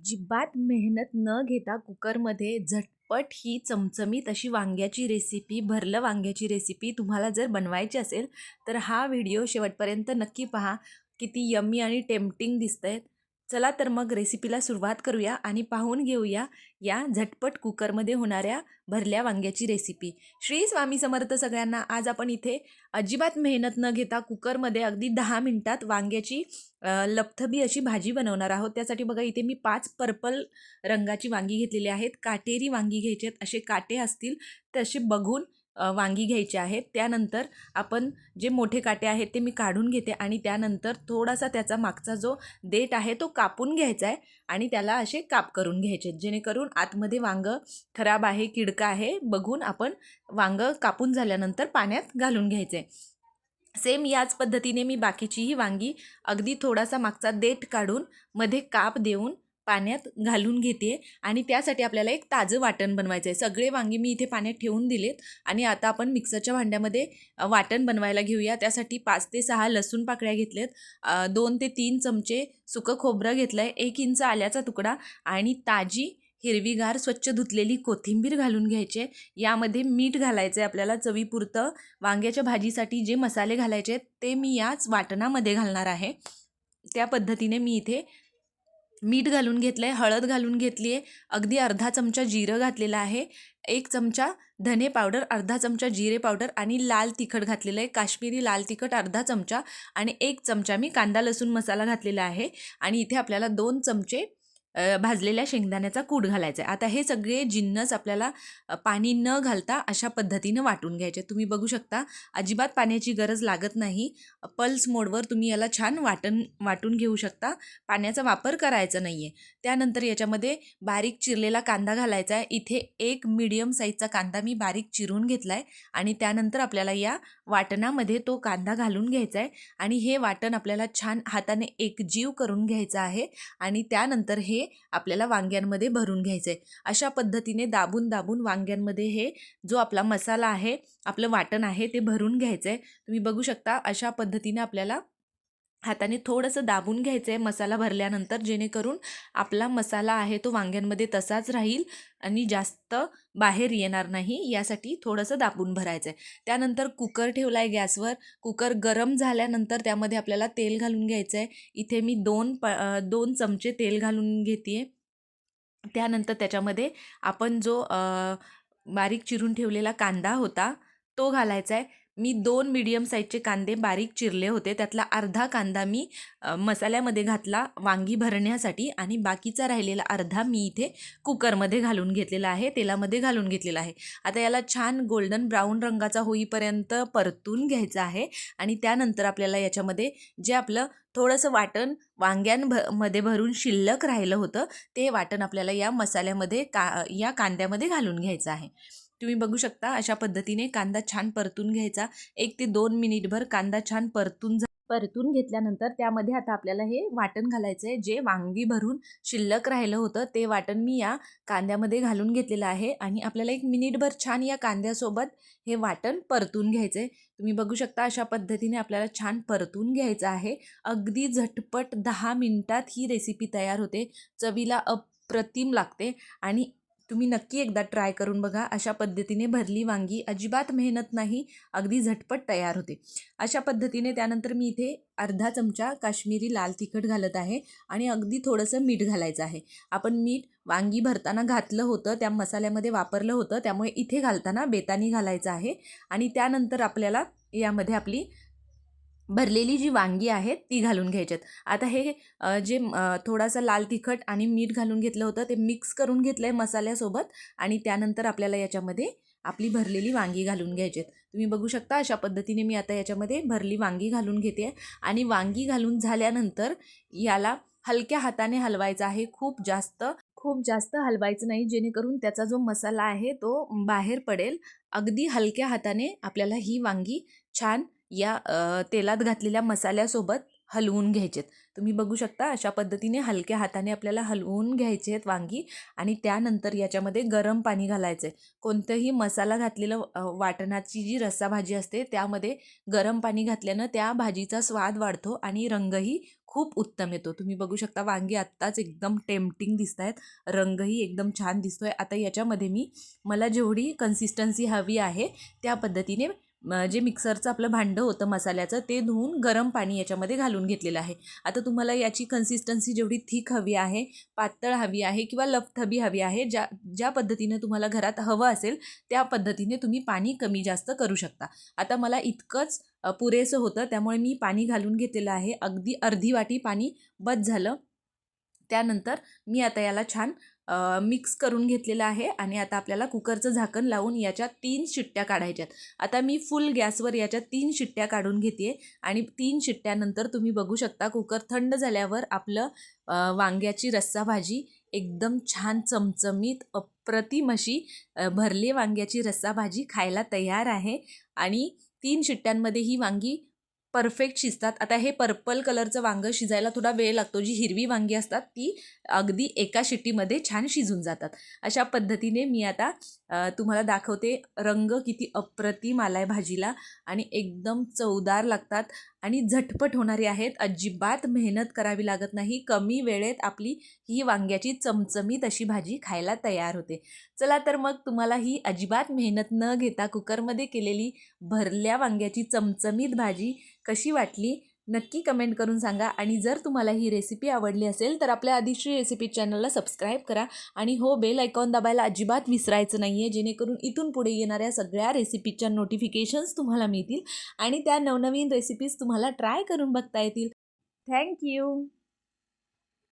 अजिबात मेहनत न घेता कुकरमध्ये झटपट ही चमचमीत अशी वांग्याची रेसिपी भरलं वांग्याची रेसिपी तुम्हाला जर बनवायची असेल तर हा व्हिडिओ शेवटपर्यंत नक्की पहा. किती यम्मी आणि टेम्पटिंग आहेत चला तर मग रेसिपीला सुरुवात करूया आणि पाहून घेऊया या झटपट कुकरमध्ये होणाऱ्या भरल्या वांग्याची रेसिपी श्री स्वामी समर्थ सगळ्यांना आज आपण इथे अजिबात मेहनत न घेता कुकरमध्ये अगदी दहा मिनटात वांग्याची लपथबी अशी भाजी बनवणार आहोत. त्यासाठी बघा इथे मी पाच पर्पल रंगाची वांगी घेतलेली आहेत. काटेरी वांगी घ्यायचे आहेत. असे काटे असतील तसे बघून वांगी घ्यायचे आहेत. त्यानंतर आपण जे मोठे काटे आहेत ते मी काढून घेते आणि त्यानंतर थोडासा त्याचा मागचा जो देठ आहे तो कापून घ्यायचा आहे आणि त्याला असे काप करून घ्यायचे जेणेकरून आतमध्ये वांगं खराब आहे किडका आहे बघून आपण वांगं कापून झाल्यानंतर पाण्यात घालून घ्यायचं आहे. सेम याच पद्धतीने मी बाकीचीही वांगी अगदी थोडासा मागचा देठ काढून मध्ये काप देऊन पाण्यात घालून घेते आणि त्यासाठी आपल्याला एक ताजं वाटण बनवायचं आहे. सगळे वांगे मी इथे पाण्यात ठेवून दिलेत आणि आता आपण मिक्सरच्या भांड्यामध्ये वाटण बनवायला घेऊया. त्यासाठी पाच ते सहा लसूण पाकळ्या घेतल्यात दोन ते तीन चमचे सुकं खोबरं घेतलं आहे एक इंच आल्याचा तुकडा आणि ताजी हिरवीगार स्वच्छ धुतलेली कोथिंबीर घालून घ्यायचे यामध्ये मीठ घालायचं आहे आपल्याला चवीपुरतं. वांग्याच्या भाजीसाठी जे मसाले घालायचे आहेत ते मी याच वाटणामध्ये घालणार आहे. त्या पद्धतीने मी इथे मीठ घालून घेतलं आहे हळद घालून घेतली आहे अगदी अर्धा चमचा जिरं घातलेलं आहे एक चमचा धने पावडर अर्धा चमचा जिरे पावडर आणि लाल तिखट घातलेलं आहे काश्मीरी लाल तिखट अर्धा चमचा आणि एक चमचा मी कांदा लसूण मसाला घातलेला आहे आणि इथे आपल्याला दोन चमचे भाजलेल्या शेंगदाण्याचा कूट घालायचा आहे आता हे सगळे जिन्नस आपल्याला पाणी न घालता अशा पद्धतीनं वाटून घ्यायचे. तुम्ही बघू शकता अजिबात पाण्याची गरज लागत नाही. पल्स मोडवर तुम्ही याला छान वाटण वाटून घेऊ शकता. पाण्याचा वापर करायचा नाही आहे त्यानंतर याच्यामध्ये बारीक चिरलेला कांदा घालायचा आहे इथे एक मीडियम साईजचा कांदा मी बारीक चिरून घेतला आहे आणि त्यानंतर आपल्याला या वाटणामध्ये तो कांदा घालून घ्यायचा आहे आणि हे वाटण आपल्याला छान हाताने एकजीव करून घ्यायचं आहे आणि त्यानंतर हे आपल्याला वांग्यांमध्ये भरून घ्यायचं आहे अशा पद्धतीने दाबून दाबून वांग्यांमध्ये हे जो आपला मसाला आहे आपलं वाटण आहे ते भरून घ्यायचं आहे तुम्ही बघू शकता अशा पद्धतीने आपल्याला हाताने थोडंसं दाबून घ्यायचं आहे मसाला भरल्यानंतर जेणेकरून आपला मसाला आहे तो वांग्यांमध्ये तसाच राहील आणि जास्त बाहेर येणार नाही यासाठी थोडंसं दाबून भरायचं आहे त्यानंतर कुकर ठेवला आहे गॅसवर. कुकर गरम झाल्यानंतर त्यामध्ये आपल्याला तेल घालून घ्यायचं आहे इथे मी दोन प दोन चमचे तेल घालून घेते आहे त्यानंतर त्याच्यामध्ये आपण जो बारीक चिरून ठेवलेला कांदा होता तो घालायचा आहे मी दोन मीडियम साईजचे कांदे बारीक चिरले होते. त्यातला अर्धा कांदा मी मसाल्यामध्ये घातला वांगी भरण्यासाठी आणि बाकीचा राहिलेला अर्धा मी इथे कुकरमध्ये घालून घेतलेला आहे तेलामध्ये घालून घेतलेला आहे. आता याला छान गोल्डन ब्राऊन रंगाचा होईपर्यंत परतून घ्यायचा आहे आणि त्यानंतर आपल्याला याच्यामध्ये जे आपलं थोडंसं वाटण वांग्यां भ मध्ये भरून शिल्लक राहिलं होतं ते वाटण आपल्याला या मसाल्यामध्ये का या कांद्यामध्ये घालून घ्यायचं आहे. तुम्ही बघू शकता अशा पद्धतीने कांदा छान परतून घ्यायचा. एक ते दोन मिनिटभर कांदा छान परतून परतून घेतल्यानंतर त्यामध्ये आता आपल्याला हे वाटण घालायचं आहे जे वांगी भरून शिल्लक राहिलं होतं ते वाटण मी या कांद्यामध्ये घालून घेतलेलं आहे. आणि आपल्याला एक मिनिटभर छान या कांद्यासोबत हे वाटण परतून घ्यायचं आहे तुम्ही बघू शकता अशा पद्धतीने आपल्याला छान परतून घ्यायचं आहे. अगदी झटपट दहा मिनिटात ही रेसिपी तयार होते. चवीला अप्रतिम लागते. आणि तुम्ही नक्की एकदा ट्राय करून बघा. अशा पद्धतीने भरली वांगी अजिबात मेहनत नाही अगदी झटपट तयार होते. अशा पद्धतीने त्यानंतर मी इथे अर्धा चमचा काश्मीरी लाल तिखट घालत आहे आणि अगदी थोडंसं मीठ घालायचं आहे. आपण मीठ वांगी भरताना घातलं होतं त्या मसाल्यामध्ये वापरलं होतं त्यामुळे इथे घालताना बेतानी घालायचं आहे आणि त्यानंतर आपल्याला यामध्ये आपली भरलेली जी वांगी आहेत ती घालून घ्यायच्यात. आता हे जे थोडासा लाल तिखट आणि मीठ घालून घेतलं होतं ते मिक्स करून घेतलं आहे मसाल्यासोबत आणि त्यानंतर आपल्याला याच्यामध्ये आपली भरलेली वांगी घालून घ्यायची आहेत तुम्ही बघू शकता अशा पद्धतीने मी आता याच्यामध्ये भरली वांगी घालून घेते आणि वांगी घालून झाल्यानंतर याला हलक्या हाताने हलवायचं आहे. खूप जास्त खूप जास्त हलवायचं नाही जेणेकरून त्याचा जो मसाला आहे तो बाहेर पडेल. अगदी हलक्या हाताने आपल्याला ही वांगी छान या तेलात घातलेल्या मसाल्यासोबत हलवून घ्यायचे आहेत तुम्ही बघू शकता अशा पद्धतीने हलक्या हाताने आपल्याला हलवून घ्यायचे आहेत वांगी आणि त्यानंतर याच्यामध्ये गरम पाणी घालायचं आहे कोणतंही मसाला घातलेलं वाटणाची जी रस्साभाजी असते त्यामध्ये गरम पाणी घातल्यानं त्या भाजीचा स्वाद वाढतो आणि रंगही खूप उत्तम येतो. तुम्ही बघू शकता वांगी आत्ताच एकदम टेम्पटिंग दिसत आहेत रंगही एकदम छान दिसतो आहे आता याच्यामध्ये मी मला जेवढी कन्सिस्टन्सी हवी आहे त्या पद्धतीने जे मिक्सरचं आपलं भांडं होतं मसाल्याचं ते धुवून गरम पाणी याच्यामध्ये घालून घेतलेलं आहे. आता तुम्हाला याची कन्सिस्टन्सी जेवढी थिक हवी आहे पातळ हवी आहे किंवा लपथबी हवी आहे ज्या ज्या पद्धतीने तुम्हाला घरात हवं असेल त्या पद्धतीने तुम्ही पाणी कमी जास्त करू शकता. आता मला इतकंच पुरेसं होतं त्यामुळे मी पाणी घालून घेतलेलं आहे. अगदी अर्धी वाटी पाणी बस झालं. त्यानंतर मी आता याला छान मिक्स करून घेतलेलं आहे आणि आता आपल्याला कुकरचं झाकण लावून याच्या तीन शिट्ट्या काढायच्यात. आता मी फुल गॅसवर याच्या तीन शिट्ट्या काढून घेते आणि तीन शिट्ट्यानंतर तुम्ही बघू शकता कुकर थंड झाल्यावर आपलं वांग्याची रस्सा भाजी एकदम छान चमचमीत अप्रतिम अशी भरले वांग्याची रस्सा भाजी खायला तयार आहे. आणि तीन शिट्ट्यांमध्ये ही वांगी परफेक्ट शिजतात. आता हे पर्पल कलरचं वांगं शिजायला थोडा वेळ लागतो. जी हिरवी वांगी असतात ती अगदी एका शिट्टीमध्ये छान शिजून जातात. अशा पद्धतीने मी आता तुम्हाला दाखवते रंग किती अप्रतिम आला आहे भाजीला आणि एकदम चवदार लागतात आणि झटपट होणारी आहेत. अजिबात मेहनत करावी लागत नाही. कमी वेळेत आपली ही वांग्याची चमचमीत अशी भाजी खायला तयार होते. चला तर मग तुम्हाला ही अजिबात मेहनत न घेता कुकरमध्ये केलेली भरल्या वांग्याची चमचमीत भाजी कशी वाटली नक्की कमेंट करून सांगा. आणि जर तुम्हाला ही रेसिपी आवडली असेल तर आपल्या आदिश्री रेसिपी चॅनलला सबस्क्राईब करा. आणि हो बेल आयकॉन दाबायला अजिबात विसरायचं नाही आहे जेणेकरून इथून पुढे येणाऱ्या सगळ्या रेसिपीच्या नोटिफिकेशन्स तुम्हाला मिळतील. आणि त्या नवनवीन रेसिपीज तुम्हाला ट्राय करून बघता येतील. थँक्यू